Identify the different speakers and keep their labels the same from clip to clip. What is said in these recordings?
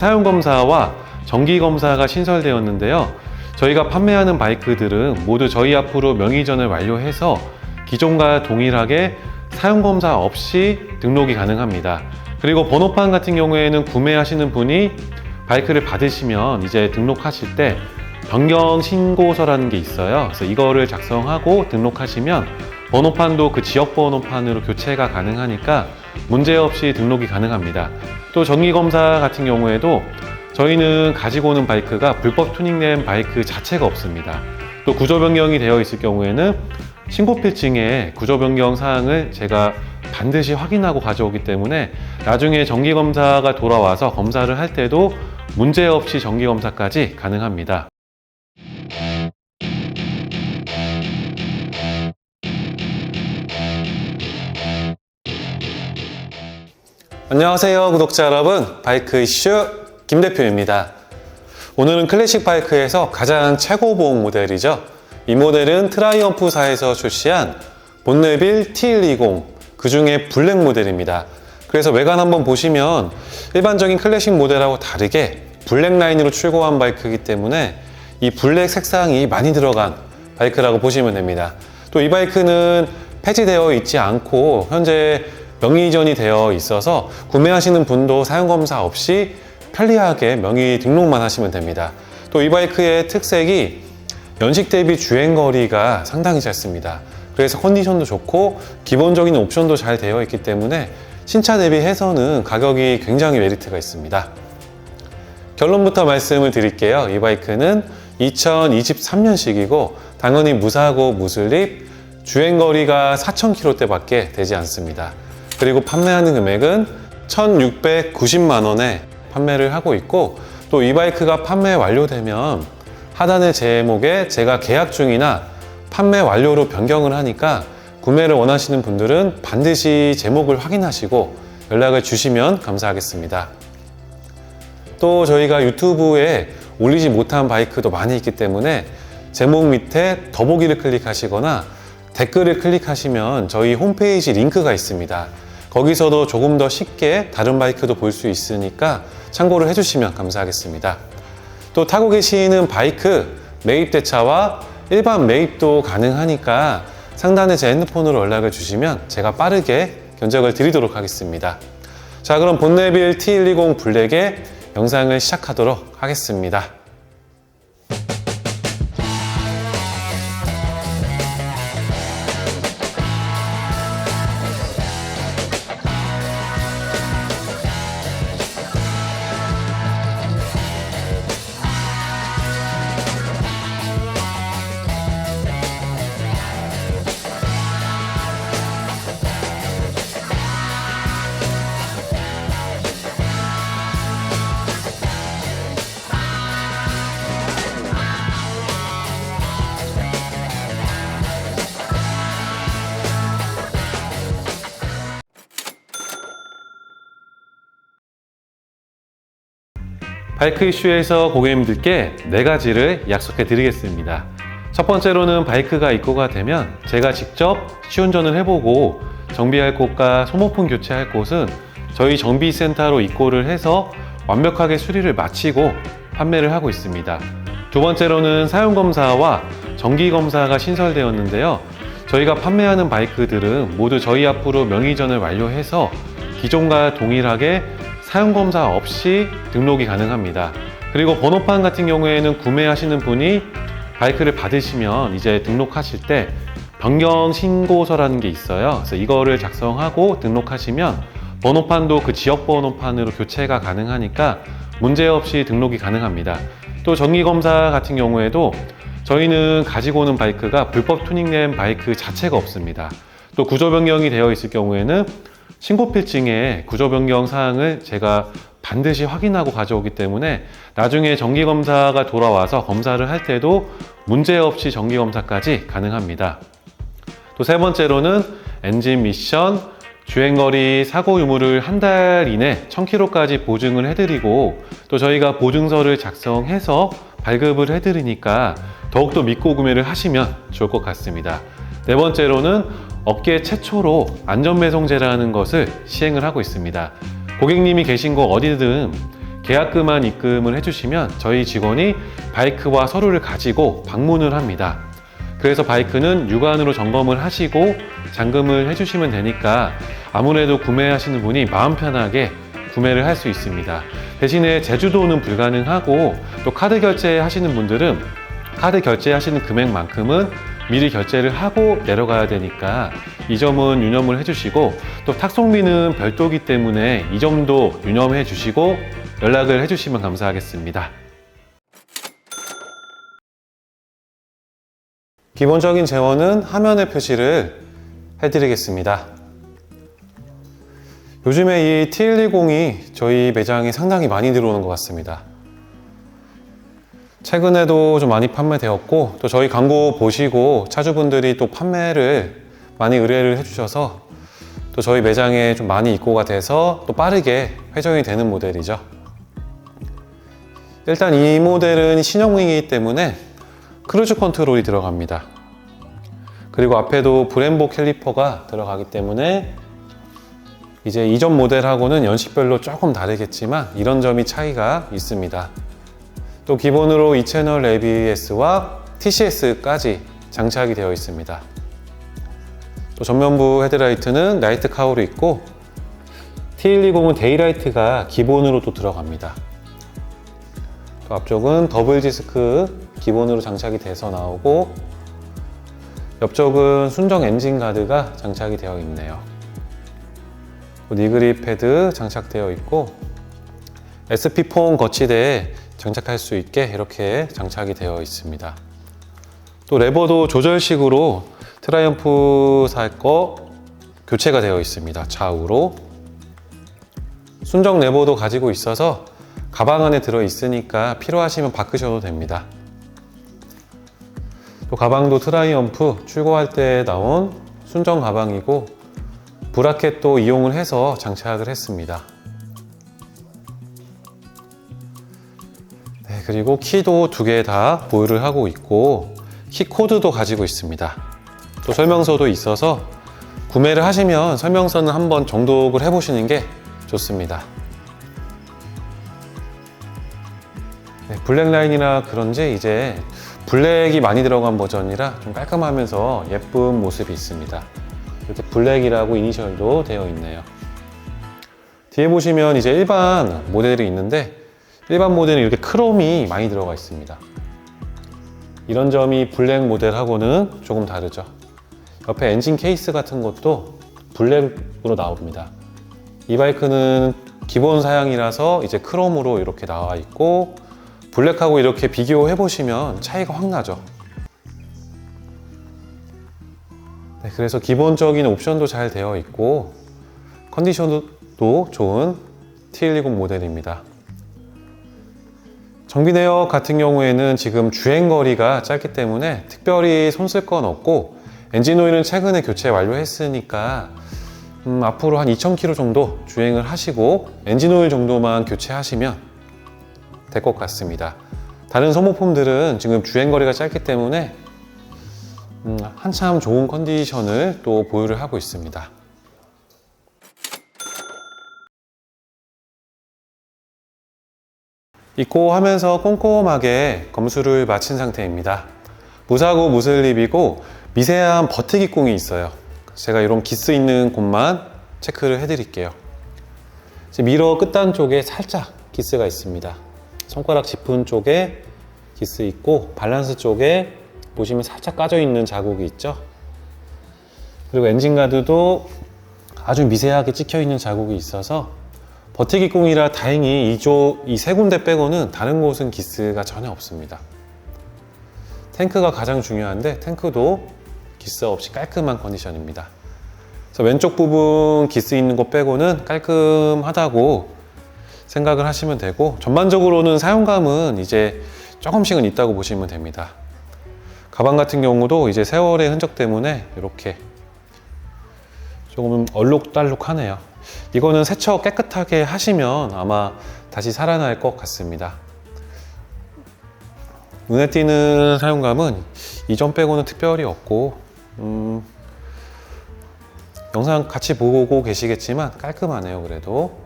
Speaker 1: 사용검사와 정기검사가 신설되었는데요. 저희가 판매하는 바이크들은 모두 저희 앞으로 명의 전을 완료해서 기존과 동일하게 사용검사 없이 등록이 가능합니다. 그리고 번호판 같은 경우에는 구매하시는 분이 바이크를 받으시면 이제 등록하실 때 변경 신고서라는 게 있어요. 그래서 이거를 작성하고 등록하시면 번호판도 그 지역 번호판으로 교체가 가능하니까 문제없이 등록이 가능합니다. 또 정기검사 같은 경우에도 저희는 가지고 오는 바이크가 불법 투닝된 바이크 자체가 없습니다. 또 구조 변경이 되어 있을 경우에는 신고 필증에 구조 변경 사항을 제가 반드시 확인하고 가져오기 때문에 나중에 정기 검사가 돌아와서 검사를 할 때도 문제 없이 정기 검사까지 가능합니다. 안녕하세요 구독자 여러분. 바이크 이슈 김 대표입니다. 오늘은 클래식 바이크에서 가장 최고 보험 모델이죠. 이 모델은 트라이엄프사에서 출시한 본네빌 T120 그 중에 블랙 모델입니다. 그래서 외관 한번 보시면 일반적인 클래식 모델하고 다르게 블랙 라인으로 출고한 바이크이기 때문에 이 블랙 색상이 많이 들어간 바이크라고 보시면 됩니다. 또 이 바이크는 폐지되어 있지 않고 현재 명의 이전이 되어 있어서 구매하시는 분도 사용 검사 없이 편리하게 명의 등록만 하시면 됩니다. 또 이 바이크의 특색이 연식 대비 주행 거리가 상당히 짧습니다. 그래서 컨디션도 좋고 기본적인 옵션도 잘 되어 있기 때문에 신차 대비해서는 가격이 굉장히 메리트가 있습니다. 결론부터 말씀을 드릴게요. 이 바이크는 2023년식이고 당연히 무사고 무슬립 주행거리가 4,000km대밖에 되지 않습니다. 그리고 판매하는 금액은 1,690만 원에 판매를 하고 있고 또 이 바이크가 판매 완료되면 하단의 제목에 제가 계약 중이나 판매 완료로 변경을 하니까 구매를 원하시는 분들은 반드시 제목을 확인하시고 연락을 주시면 감사하겠습니다. 또 저희가 유튜브에 올리지 못한 바이크도 많이 있기 때문에 제목 밑에 더보기를 클릭하시거나 댓글을 클릭하시면 저희 홈페이지 링크가 있습니다. 거기서도 조금 더 쉽게 다른 바이크도 볼 수 있으니까 참고를 해주시면 감사하겠습니다. 또 타고 계시는 바이크 매입 대차와 일반 매입도 가능하니까 상단에 제 핸드폰으로 연락을 주시면 제가 빠르게 견적을 드리도록 하겠습니다. 자, 그럼 본네빌 T120 블랙의 영상을 시작하도록 하겠습니다. 바이크 이슈에서 고객님들께 네 가지를 약속해 드리겠습니다. 첫 번째로는 바이크가 입고가 되면 제가 직접 시운전을 해보고 정비할 곳과 소모품 교체할 곳은 저희 정비센터로 입고를 해서 완벽하게 수리를 마치고 판매를 하고 있습니다. 두 번째로는 사용검사와 정기검사가 신설되었는데요. 저희가 판매하는 바이크들은 모두 저희 앞으로 명의전을 완료해서 기존과 동일하게 사용검사 없이 등록이 가능합니다. 그리고 번호판 같은 경우에는 구매하시는 분이 바이크를 받으시면 이제 등록하실 때 변경 신고서라는 게 있어요. 그래서 이거를 작성하고 등록하시면 번호판도 그 지역 번호판으로 교체가 가능하니까 문제없이 등록이 가능합니다. 또 정기검사 같은 경우에도 저희는 가지고 오는 바이크가 불법 투닝된 바이크 자체가 없습니다. 또 구조 변경이 되어 있을 경우에는 신고 필증에 구조 변경 사항을 제가 반드시 확인하고 가져오기 때문에 나중에 정기 검사가 돌아와서 검사를 할 때도 문제 없이 정기 검사까지 가능합니다. 또 세 번째로는 엔진 미션, 주행거리, 사고 유무를 한 달 이내 1000km까지 보증을 해드리고 또 저희가 보증서를 작성해서 발급을 해드리니까 더욱더 믿고 구매를 하시면 좋을 것 같습니다. 네 번째로는 업계 최초로 안전배송제라는 것을 시행을 하고 있습니다. 고객님이 계신 곳 어디든 계약금만 입금을 해주시면 저희 직원이 바이크와 서류를 가지고 방문을 합니다. 그래서 바이크는 육안으로 점검을 하시고 잔금을 해주시면 되니까 아무래도 구매하시는 분이 마음 편하게 구매를 할 수 있습니다. 대신에 제주도는 불가능하고 또 카드 결제 하시는 분들은 카드 결제하시는 금액만큼은 미리 결제를 하고 내려가야 되니까 이 점은 유념을 해주시고 또 탁송비는 별도기 때문에 이 점도 유념해 주시고 연락을 해주시면 감사하겠습니다. 기본적인 재원은 화면에 표시를 해드리겠습니다. 요즘에 이 T120이 저희 매장에 상당히 많이 들어오는 것 같습니다. 최근에도 좀 많이 판매되었고 또 저희 광고 보시고 차주분들이 또 판매를 많이 의뢰를 해주셔서 또 저희 매장에 좀 많이 입고가 돼서 또 빠르게 회전이 되는 모델이죠. 일단 이 모델은 신형이기 때문에 크루즈 컨트롤이 들어갑니다. 그리고 앞에도 브렘보 캘리퍼가 들어가기 때문에 이제 이전 모델하고는 연식별로 조금 다르겠지만 이런 점이 차이가 있습니다. 또 기본으로 2채널 ABS와 TCS까지 장착이 되어 있습니다. 또 전면부 헤드라이트는 나이트 카우로 있고 T120은 데이라이트가 기본으로 또 들어갑니다. 또 앞쪽은 더블 디스크 기본으로 장착이 돼서 나오고 옆쪽은 순정 엔진 가드가 장착이 되어 있네요. 또 니그립 패드 장착되어 있고 SP4 거치대에 장착할 수 있게 이렇게 장착이 되어 있습니다. 또 레버도 조절식으로 트라이언프 살 거 교체가 되어 있습니다. 좌우로 순정 레버도 가지고 있어서 가방 안에 들어 있으니까 필요하시면 바꾸셔도 됩니다. 또 가방도 트라이언프 출고할 때 나온 순정 가방이고 브라켓도 이용을 해서 장착을 했습니다. 네, 그리고 키도 두 개 다 보유를 하고 있고 키 코드도 가지고 있습니다. 또 설명서도 있어서 구매를 하시면 설명서는 한번 정독을 해보시는 게 좋습니다. 네, 블랙 라인이라 그런지 이제 블랙이 많이 들어간 버전이라 좀 깔끔하면서 예쁜 모습이 있습니다. 이렇게 블랙이라고 이니셜도 되어 있네요. 뒤에 보시면 이제 일반 모델이 있는데 일반 모델은 이렇게 크롬이 많이 들어가 있습니다. 이런 점이 블랙 모델하고는 조금 다르죠. 옆에 엔진 케이스 같은 것도 블랙으로 나옵니다. 이 바이크는 기본 사양이라서 이제 크롬으로 이렇게 나와 있고 블랙하고 이렇게 비교해 보시면 차이가 확 나죠. 네, 그래서 기본적인 옵션도 잘 되어 있고 컨디션도 좋은 T120 모델입니다. 정비 내역 같은 경우에는 지금 주행 거리가 짧기 때문에 특별히 손 쓸 건 없고 엔진 오일은 최근에 교체 완료했으니까 음, 앞으로 한 2,000km 정도 주행을 하시고 엔진 오일 정도만 교체하시면 될 것 같습니다. 다른 소모품들은 지금 주행 거리가 짧기 때문에 음, 한참 좋은 컨디션을 또 보유를 하고 있습니다. 입고 하면서 꼼꼼하게 검수를 마친 상태입니다. 무사고 무슬립이고 미세한 버티기 꽁이 있어요. 제가 이런 기스 있는 곳만 체크를 해드릴게요. 미러 끝단 쪽에 살짝 기스가 있습니다. 손가락 짚은 쪽에 기스 있고 밸런스 쪽에 보시면 살짝 까져 있는 자국이 있죠. 그리고 엔진 가드도 아주 미세하게 찍혀 있는 자국이 있어서 버티기 꽁이라 다행히 이쪽 이세 군데 빼고는 다른 곳은 기스가 전혀 없습니다. 탱크가 가장 중요한데 탱크도 기스 없이 깔끔한 컨디션입니다. 그래서 왼쪽 부분 기스 있는 곳 빼고는 깔끔하다고 생각을 하시면 되고 전반적으로는 사용감은 이제 조금씩은 있다고 보시면 됩니다. 가방 같은 경우도 이제 세월의 흔적 때문에 이렇게 조금 얼룩달룩하네요. 이거는 세척 깨끗하게 하시면 아마 다시 살아날 것 같습니다. 눈에 띄는 사용감은 이전 빼고는 특별히 없고 음, 영상 같이 보고 계시겠지만 깔끔하네요 그래도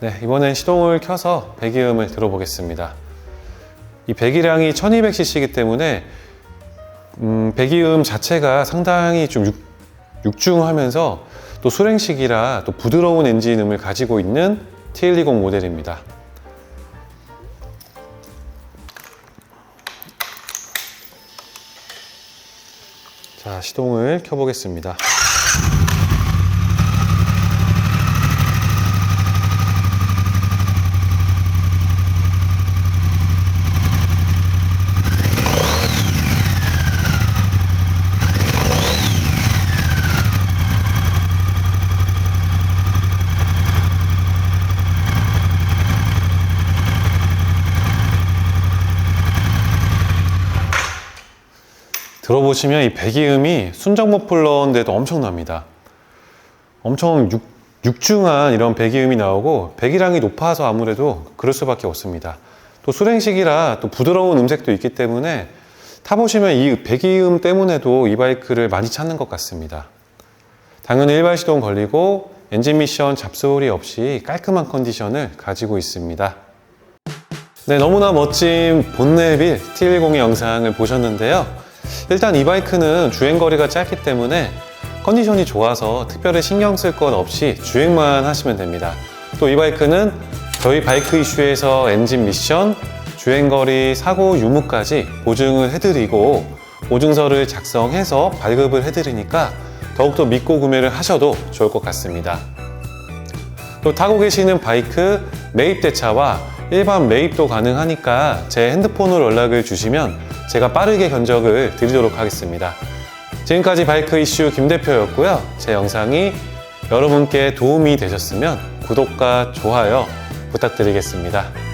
Speaker 1: 네 이번엔 시동을 켜서 배기음을 들어보겠습니다 이 배기량이 1200cc이기 때문에 음, 배기음 자체가 상당히 좀 육, 육중하면서 또 수랭식이라 또 부드러운 엔진음을 가지고 있는 TL20 모델입니다. 자, 시동을 켜보겠습니다. 들어보시면 이 배기음이 순정 머플러인데도 엄청납니다. 엄청 육, 육중한 이런 배기음이 나오고 배기량이 높아서 아무래도 그럴 수밖에 없습니다. 또 수랭식이라 또 부드러운 음색도 있기 때문에 타보시면 이 배기음 때문에도 이 바이크를 많이 찾는 것 같습니다. 당연히 일반 시동 걸리고 엔진 미션 잡소리 없이 깔끔한 컨디션을 가지고 있습니다. 네, 너무나 멋진 본네빌 T10의 영상을 보셨는데요. 일단 이 바이크는 주행거리가 짧기 때문에 컨디션이 좋아서 특별히 신경 쓸것 없이 주행만 하시면 됩니다. 또 이 바이크는 저희 바이크 이슈에서 엔진 미션, 주행거리, 사고 유무까지 보증을 해드리고 보증서를 작성해서 발급을 해드리니까 더욱더 믿고 구매를 하셔도 좋을 것 같습니다. 또 타고 계시는 바이크 매입 대차와 일반 매입도 가능하니까 제 핸드폰으로 연락을 주시면 제가 빠르게 견적을 드리도록 하겠습니다. 지금까지 바이크 이슈 김 대표였고요. 제 영상이 여러분께 도움이 되셨으면 구독과 좋아요 부탁드리겠습니다.